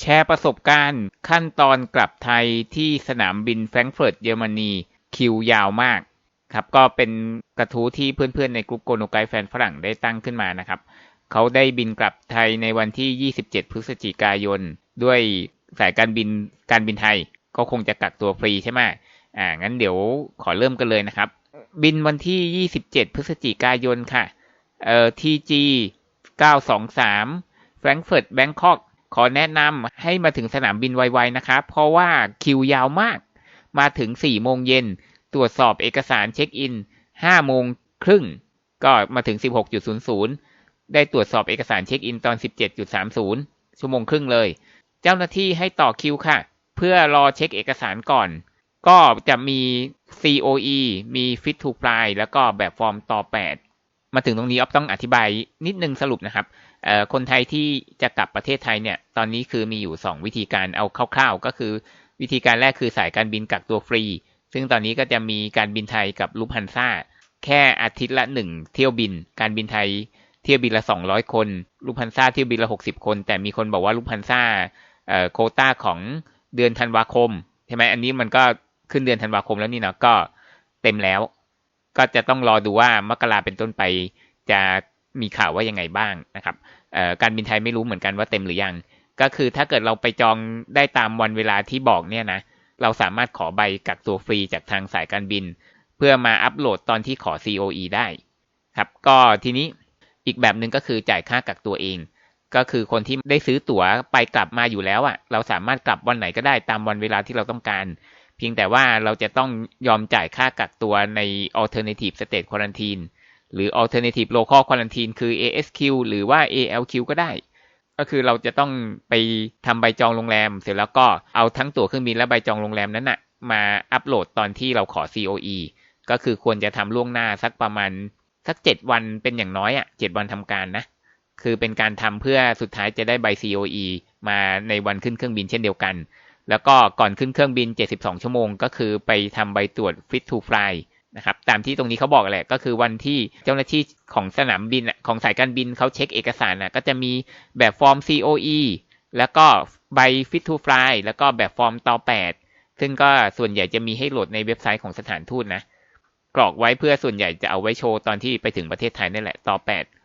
แชร์ประสบการณ์ ขั้นตอนกลับไทยที่สนามบินแฟรงก์เฟิร์ตเยอรมนีคิวยาวมากครับก็เป็นกระทู้ที่เพื่อนๆในกลุ่มโกโนไกแฟนฝรั่งได้ตั้งขึ้นมานะครับ เขาได้บินกลับไทยในวันที่ 27 พฤศจิกายน ด้วยสายการบินการบินไทย ก็คงจะกักตัวฟรีใช่ไหมอ่างั้นเดี๋ยวขอเริ่มกันเลยนะครับ บินวันที่ 27 พฤศจิกายนค่ะเอ่อ TG 923แฟรงก์เฟิร์ตแบงคอก ขอแนะนำให้มาถึงสนามบินไวๆนะครับ เพราะว่าคิวยาวมาก มาถึง 4 โมงเย็น ตรวจสอบเอกสารเช็คอิน 5 โมงครึ่ง ก็มาถึง 16.00 ได้ตรวจสอบเอกสารเช็คอินตอน 17.30 ชั่วโมงครึ่งเลย เจ้าหน้าที่ให้ต่อคิวค่ะ เพื่อรอเช็คเอกสารก่อน ก็จะมี COE มี Fit to Fly แล้วก็แบบฟอร์มต่อ 8 มาถึงตรงนี้อ๊อฟต้องอธิบายนิดนึงสรุปนะครับ คนไทยที่จะกลับประเทศไทยเนี่ย ตอนนี้คือมีอยู่ 2 วิธีการเอาคร่าวๆ ก็คือวิธีการแรกคือสายการบินกักตัวฟรี ซึ่งตอนนี้ก็จะมีการบินไทยกับลูพันซ่า แค่อาทิตย์ละ 1 เที่ยวบิน การบินไทยเที่ยวบินละ 200 คนลูพันซ่าเที่ยวบินละ 60 คน แต่มีคนบอกว่าลูพันซ่าโคต้าของเดือนธันวาคมใช่ไหมอันนี้มันก็ขึ้นเดือนธันวาคมแล้วนี่เนาะก็เต็มแล้ว ก็จะต้องรอดูว่ามกราเป็นต้นไปจะ มีข่าวว่ายังไงบ้างนะครับการบินไทยไม่รู้เหมือนกันว่าเต็มหรือยัง ก็คือถ้าเกิดเราไปจองได้ตามวันเวลาที่บอกเนี่ยนะเราสามารถขอใบกักตัวฟรีจากทางสายการบิน เพื่อมาอัปโหลดตอนที่ขอ COE ได้ครับก็ทีนี้อีกแบบหนึ่งก็คือจ่ายค่ากักตัวเอง ก็คือคนที่ได้ซื้อตั๋วไปกลับมาอยู่แล้วอะ่ะ เราสามารถกลับวันไหนก็ได้ตามวันเวลาที่เราต้องการ เพียงแต่ว่าเราจะต้องยอมจ่ายค่ากักตัวใน alternative state quarantine หรือ alternative local quarantine คือ ASQ หรือว่า ALQ ก็ได้ ก็คือเราจะต้องไปทำใบจองโรงแรม เสร็จแล้วก็เอาทั้งตั๋วเครื่องบินและใบจองโรงแรมนั้นนะมาอัปโหลดตอนที่เราขอ COE ก็คือควรจะทำล่วงหน้าสักประมาณสักเจ็ดวันเป็นอย่างน้อยอะเจ็ดวันทำการนะ คือเป็นการทำเพื่อสุดท้ายจะได้ใบ COE มาในวันขึ้นเครื่องบินเช่นเดียวกัน แล้วก็ก่อนขึ้นเครื่องบิน 72 ชั่วโมง ก็คือไปทำใบตรวจ Fit to Fly นะครับตามที่ตรงนี้เขาบอกแหละก็คือวันที่เจ้าหน้าที่ของสนามบินของสายการบินเขาเช็คเอกสารนะก็จะมีแบบฟอร์ม COE แล้วก็ใบ Fit to Fly แล้วก็แบบฟอร์มต่อ8ซึ่งก็ส่วนใหญ่จะมีให้โหลดในเว็บไซต์ของสถานทูตนะ กรอกไว้เพื่อส่วนใหญ่จะเอาไว้โชว์ตอนที่ไปถึงประเทศไทยนั่นแหละต่อ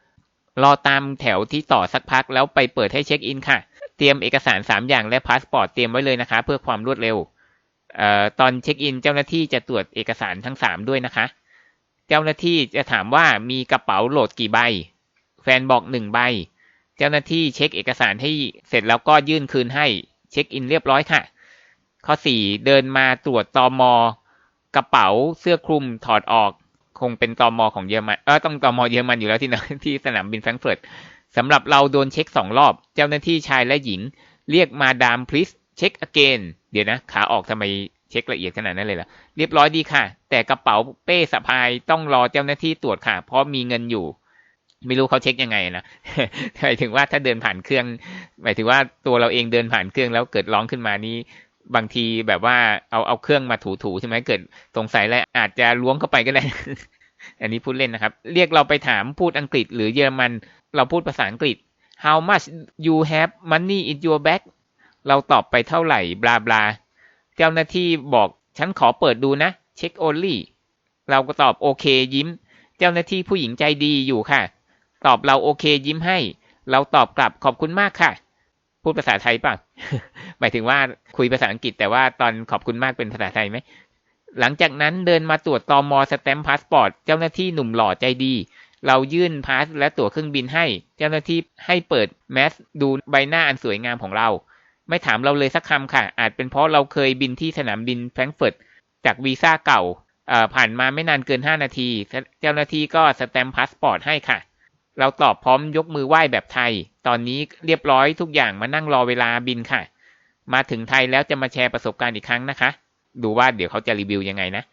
8รอตามแถวที่ต่อสักพักแล้วไปเปิดให้เช็คอินค่ะ เตรียมเอกสาร 3 อย่างและพาสปอร์ตเตรียมไว้เลยนะคะ เพื่อความรวดเร็ว ตอนเช็คอินเจ้าหน้าที่จะตรวจเอกสารทั้ง 3 ด้วยนะคะ เจ้าหน้าที่จะถามว่ามีกระเป๋าโหลดกี่ใบ แฟนบอก 1 ใบ เจ้าหน้าที่เช็คเอกสารให้เสร็จแล้วก็ยื่นคืนให้เช็คอินเรียบร้อยค่ะ ข้อ 4 เดินมาตรวจตอมอกระเป๋าเสื้อคลุมถอดออก คงเป็นตอมอของเยอรมันเออต้องตอมอเยอรมันอยู่แล้วที่ที่สนามบินแฟรงก์เฟิร์ตสำหรับเราโดนเช็คสองรอบ เจ้าหน้าที่ชายและหญิง เรียกมาดามพลิส เช็คอเกนเดี๋ยวนะ ขาออกทำไมเช็คละเอียดขนาดนั้นเลยล่ะ เรียบร้อยดีค่ะ แต่กระเป๋าเป้สะพายต้องรอเจ้าหน้าที่ตรวจค่ะ เพราะมีเงินอยู่ ไม่รู้เขาเช็คยังไงนะหมายถึงว่าถ้าเดินผ่านเครื่อง หมายถึงว่าตัวเราเองเดินผ่านเครื่องแล้วเกิดร้องขึ้นมานี้บางทีแบบว่าเอาเอาเครื่องมาถูๆใช่ไหมเกิดสงสัยแล้วอาจจะล้วงเข้าไปก็ได้ อันนี้พูดเล่นนะครับ เรียกเราไปถามพูดอังกฤษ หรือเยอรมันเราพูดภาษาอังกฤษ how much you have money in your bag เราตอบไปเท่าไหร่บลาบลาเจ้าหน้าที่บอกฉันขอเปิดดูนะเช็ค only เราก็ตอบโอเคยิ้ม เจ้าหน้าที่ผู้หญิงใจดีอยู่ค่ะ ตอบเราโอเคยิ้มให้ เราตอบกลับขอบคุณมากค่ะ พูดภาษาไทยป่ะหมายถึงว่าคุยภาษาอังกฤษแต่ว่าตอนขอบคุณมากเป็นภาษาไทยไหมหลังจากนั้นเดินมาตรวจตอมอสแตมพาสปอร์ตเจ้าหน้าที่หนุ่มหล่อใจดี เรายื่นพาสและตั๋วเครื่องบินให้ เจ้าหน้าที่ให้เปิดแมสดูใบหน้าอันสวยงามของเรา ไม่ถามเราเลยสักคำค่ะ อาจเป็นเพราะเราเคยบินที่สนามบินแฟรงก์เฟิร์ตจากวีซ่าเก่าผ่านมาไม่นานเกิน 5 นาที เจ้าหน้าที่ก็สแตมป์พาสปอร์ตให้ค่ะ เราตอบพร้อมยกมือไหว้แบบไทย ตอนนี้เรียบร้อยทุกอย่างมานั่งรอเวลาบินค่ะ มาถึงไทยแล้วจะมาแชร์ประสบการณ์อีกครั้งนะคะ ดูว่าเดี๋ยวเขาจะรีวิวยังไงนะ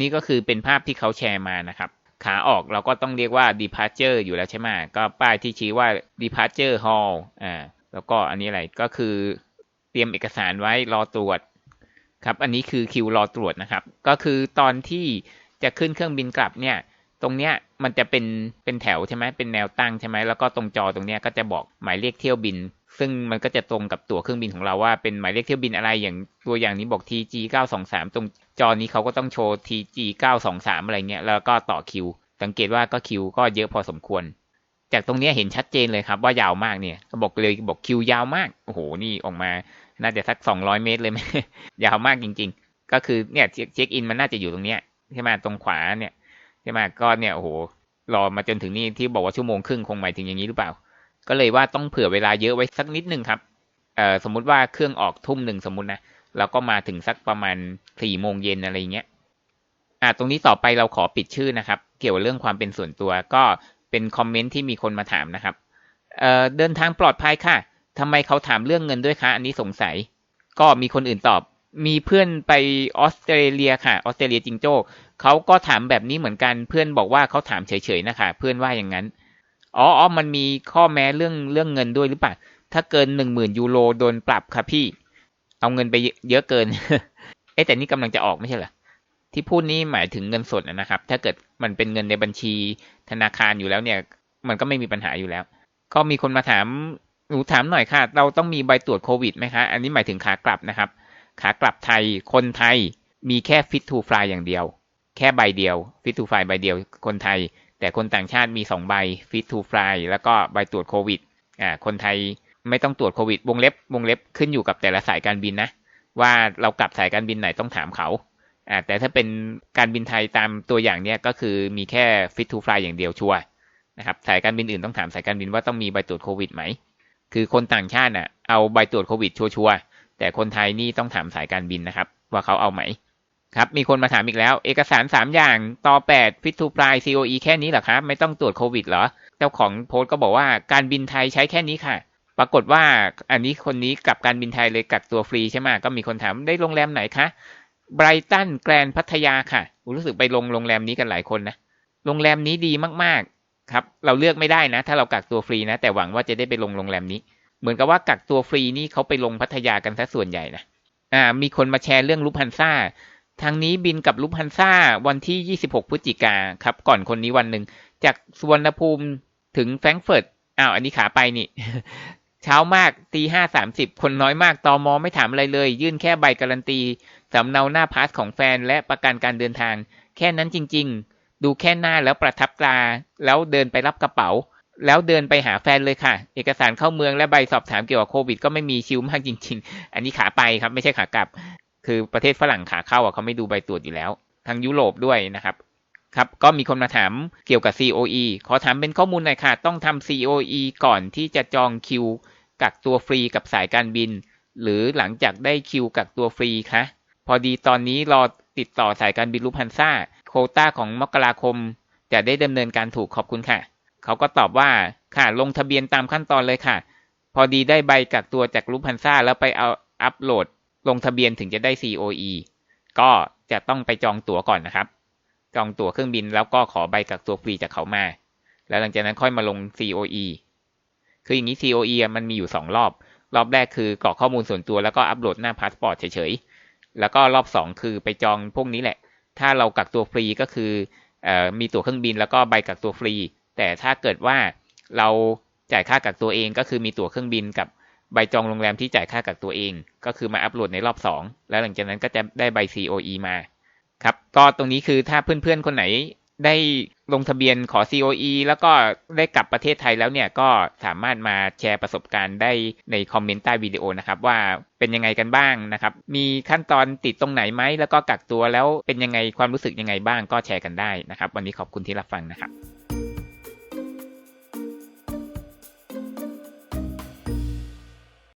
นี่ก็คือเป็นภาพที่เขาแชร์มานะครับ ขาออกเราก็ต้องเรียกว่า departure อยู่แล้วใช่ไหมก็ป้ายที่ชี้ว่า departure hall อ่า แล้วก็อันนี้อะไร ก็คือ เตรียมเอกสารไว้รอตรวจครับ อันนี้คือคิวรอตรวจนะครับ ก็คือตอนที่จะขึ้นเครื่องบินกลับเนี่ย ตรงเนี้ยมันจะเป็นเป็นแถวใช่ไหมเป็นแนวตั้งใช่ไหมแล้วก็ตรงจอตรงเนี้ยก็จะบอกหมายเลขเที่ยวบิน ซึ่งมันก็จะตรงกับตั๋วเครื่องบินของเราว่าเป็นหมายเลขเที่ยวบินอะไรอย่างตัวอย่างนี้บอก TG 923ตรงจอนี้เขาก็ต้องโชว์ TG 923อะไรเงี้ยแล้วก็ต่อคิว สังเกตว่าก็คิวก็เยอะพอสมควร จากตรงเนี้ยเห็นชัดเจนเลยครับว่ายาวมากเนี่ยบอกเลยบอกคิวยาวมากโอ้โหนี่ออกมา น่าจะสัก200เมตรเลยไหมยาวมากจริง ๆ ก็คือเนี่ยเช็คอินมันน่าจะอยู่ตรงเนี้ยใช่ไหมตรงขวาเนี่ยใช่ไหมก็เนี่ยโอ้โหรอมาจนถึงนี่ที่บอกว่าชั่วโมงครึ่งคงหมายถึงอย่างนี้หรือเปล่า ก็เลยว่าต้องเผื่อเวลาเยอะไว้สักนิดนึงครับเอ่อสมมุติว่าเครื่องออกทุ่มหนึ่งสมมุตินะเราก็มาถึงสักประมาณสี่โมงเย็นอะไรเงี้ยอ่าตรงนี้ต่อไปเราขอปิดชื่อนะครับ เกี่ยวกับเรื่องความเป็นส่วนตัวก็เป็นคอมเมนต์ที่มีคนมาถามนะครับเอ่อเดินทางปลอดภัยค่ะ ทำไมเขาถามเรื่องเงินด้วยคะ อันนี้สงสัย ก็มีคนอื่นตอบ มีเพื่อนไปออสเตรเลียค่ะ ออสเตรเลียจิงโจ้เขาก็ถามแบบนี้เหมือนกัน เพื่อนบอกว่าเขาถามเฉยๆนะคะ เพื่อนว่าอย่างนั้น อ๋ออ๋อมันมีข้อแม้เรื่องเรื่องเงินด้วยหรือเปล่า ถ้าเกินหนึ่งหมื่นยูโรโดนปรับครับพี่ เอาเงินไปเยอะเกิน เอ๊แต่นี่กำลังจะออกไม่ใช่เหรอ ที่พูดนี้หมายถึงเงินสดนะครับ ถ้าเกิดมันเป็นเงินในบัญชีธนาคารอยู่แล้วเนี่ย มันก็ไม่มีปัญหาอยู่แล้ว ก็มีคนมาถาม นูถามหน่อยค่ะ เราต้องมีใบตรวจโควิดไหมคะ อันนี้หมายถึงขากลับนะครับ ขากลับไทย คนไทยมีแค่ fit to fly อย่างเดียว แค่ใบเดียว fit to fly ใบเดียว คนไทย แต่คนต่างชาติมี 2 ใบ fit to fly แล้วก็ใบตรวจโควิด อ่า คนไทยไม่ต้องตรวจโควิด วงเล็บ วงเล็บขึ้นอยู่กับแต่ละสายการบินนะ ว่าเรากลับสายการบินไหนต้องถามเขา อ่า แต่ถ้าเป็นการบินไทยตามตัวอย่างเนี้ยก็คือมีแค่ fit to fly อย่างเดียวชัวร์นะครับ สายการบินอื่นต้องถามสายการบินว่าต้องมีใบตรวจโควิดไหม คือคนต่างชาติน่ะเอาใบตรวจโควิดชัวร์ๆแต่คนไทยนี่ต้องถามสายการบินนะครับ ว่าเขาเอาไหมครับ มีคนมาถามอีกแล้ว เอกสาร 3 อย่างต่อ8 fit to fly COE แค่นี้เหรอครับ ไม่ต้องตรวจโควิดเหรอ เจ้าของโพสต์ก็บอกว่าการบินไทยใช้แค่นี้ค่ะ ปรากฏว่าอันนี้คนนี้กับการบินไทยเลยกักตัวฟรีใช่ไหมก็มีคนถามได้โรงแรมไหนคะไบรตันแกรนพัทยาค่ะ รู้สึกไปลงโรงแรมนี้กันหลายคนนะ โรงแรมนี้ดีมากๆ ครับ เราเลือกไม่ได้นะ ถ้าเรากักตัวฟรีนะ แต่หวังว่าจะได้ไปลงโรงแรมนี้ เหมือนกับว่ากักตัวฟรีนี่เขาไปลงพัทยากันซะส่วนใหญ่นะอ่า มีคนมาแชร์เรื่องลุพันซ่าทางนี้บินกับลุพันซ่าวันที่ 26 พฤศจิกาครับ ก่อนคนนี้วันหนึ่ง จากสุวรรณภูมิถึงแฟรงก์เฟิร์ตอ้าวอันนี้ขาไปนี่ เช้ามากตีห้าสามสิบคนน้อยมากตอมอไม่ถามอะไรเลย ยื่นแค่ใบการันตีสำเนาหน้าพาสของแฟนและประกันการเดินทาง แค่นั้นจริง ๆ ดูแค่หน้าแล้วประทับตราแล้วเดินไปรับกระเป๋า แล้วเดินไปหาแฟนเลยค่ะ เอกสารเข้าเมืองและใบสอบถามเกี่ยวกับโควิด ก็ไม่มีชิวมากจริง ๆ อันนี้ขาไปครับไม่ใช่ขากลับ คือประเทศฝรั่งขาเข้าอะเขาไม่ดูใบตรวจอยู่แล้ว ทางยุโรปด้วยนะครับครับก็มีคนมาถามเกี่ยวกับ COE ขอถามเป็นข้อมูลหน่อยค่ะ ต้องทำ COE ก่อนที่จะจองคิวกักตัวฟรีกับสายการบิน หรือหลังจากได้คิวกักตัวฟรีคะพอดีตอนนี้รอ ติดต่อสายการบินลูพันซ่า โคต้าของมกราคม จะได้ดำเนินการถูกขอบคุณค่ะ เขาก็ตอบว่าค่ะลงทะเบียนตามขั้นตอนเลยค่ะ พอดีได้ใบกักตัวจากลูพันซ่าแล้วไปเอาอัปโหลด ลงทะเบียนถึงจะได้ COE ก็จะต้องไปจองตั๋วก่อนนะครับ จองตั๋วเครื่องบินแล้วก็ขอใบกักตัวฟรีจากเขามา แล้วหลังจากนั้นค่อยมาลง COE คืออย่างนี้ COE มันมีอยู่ 2 รอบ รอบแรกคือกรอกข้อมูลส่วนตัวแล้วก็อัปโหลดหน้าพาสปอร์ตเฉยๆ แล้วก็รอบ2คือไปจองพวกนี้แหละ ถ้าเรากักตัวฟรีก็คือเอ่อมีตั๋วเครื่องบินแล้วก็ใบกักตัวฟรี แต่ถ้าเกิดว่าเราจ่ายค่ากักตัวเองก็คือมีตั๋วเครื่องบินกับใบจองโรงแรมที่จ่ายค่ากักตัวเอง ก็คือมาอัปโหลดในรอบ 2 แล้วหลังจากนั้นก็จะได้ใบ COE มา ครับ ก็ตรงนี้คือถ้าเพื่อนๆ คนไหนได้ ลงทะเบียนขอ COE แล้วก็ได้กลับประเทศไทยแล้วเนี่ยก็สามารถมาแชร์ประสบการณ์ได้ในคอมเมนต์ใต้วิดีโอนะครับว่าเป็นยังไงกันบ้างนะครับ มีขั้นตอนติดตรงไหนไหม แล้วก็กักตัวแล้วเป็นยังไงความรู้สึกยังไงบ้างก็แชร์กันได้นะครับ วันนี้ขอบคุณที่รับฟังนะครับ